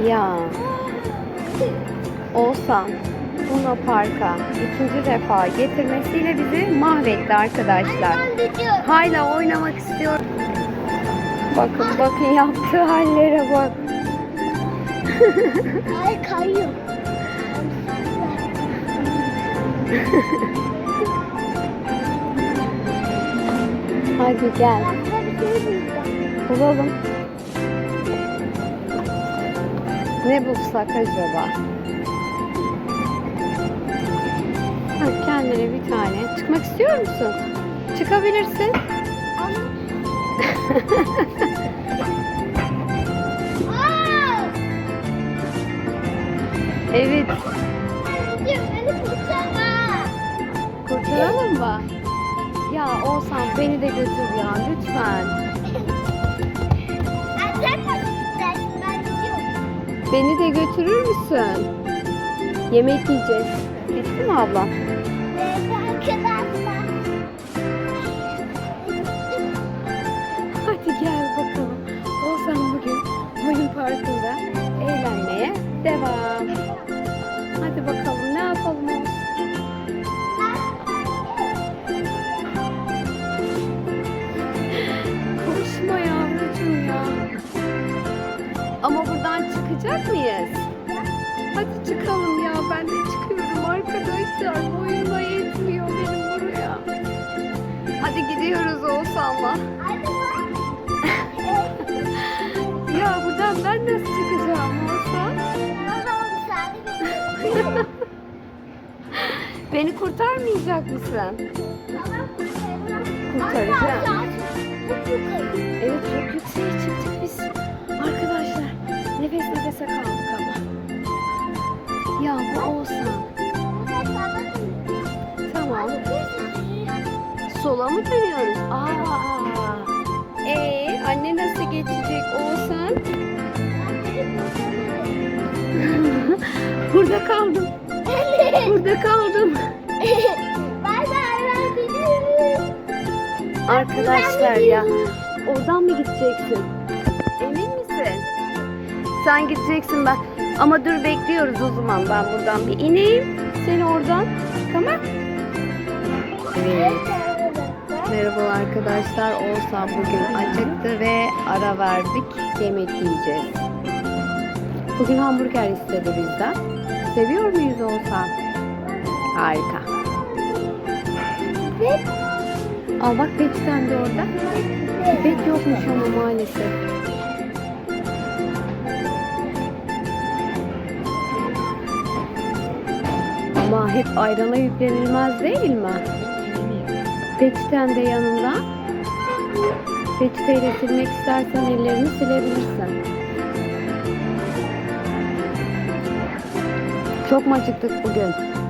Ya Oğuzhan Luna Park'a ikinci defa getirmesiyle bizi mahvetti arkadaşlar. Hala oynamak istiyor. Bakın bakın yaptığı hallere bak. Ay kayıyor. Hadi gel şey bulalım. Ne bulsak acaba? Ha, kendine bir tane. Çıkmak istiyor musun? Çıkabilirsin. Evet. Kurtaralım mı? Ya Oğuzhan beni de götür ya lütfen. Beni de götürür müsün? Yemek yiyeceğiz. Bitti mi abla? Hadi gel bakalım. Oğuzhan bugün oyun parkında eğlenmeye devam. Çıkacak mıyız? Hadi çıkalım ya ben de çıkıyorum arkadaşlar. Boyuma yetmiyor benim buraya. Hadi gidiyoruz Oğuzhan'la. Ya buradan ben nasıl çıkacağım Oğuzhan? Beni kurtarmayacak mısın? Kurtaracağım. Nefese kaldık ama. Ya bu diyeyim. Tamam. Sola mı dönüyoruz? Aa. Ee, anne nasıl geçecek Oğuzhan? Burada kaldım. Burada kaldım. Arkadaşlar ya oradan mı gideceksin? Emin? Sen gideceksin ben. Ama dur bekliyoruz o zaman ben buradan bir ineyim. Seni oradan. Tamam. Evet. Merhaba arkadaşlar. Oğuzhan bugün acıktı ve ara verdik. Yemek yiyeceğiz. Bugün hamburger istedi bizden. Seviyor muyuz Oğuzhan? Harika. Ve Al bak Beçten de orada. Pipet yokmuş ama maalesef. Ama hep ayrana yüklenilmez değil mi? Peçeten de yanında. Peçeteyle silmek istersen ellerini silebilirsin. Çok mu acıktık bugün?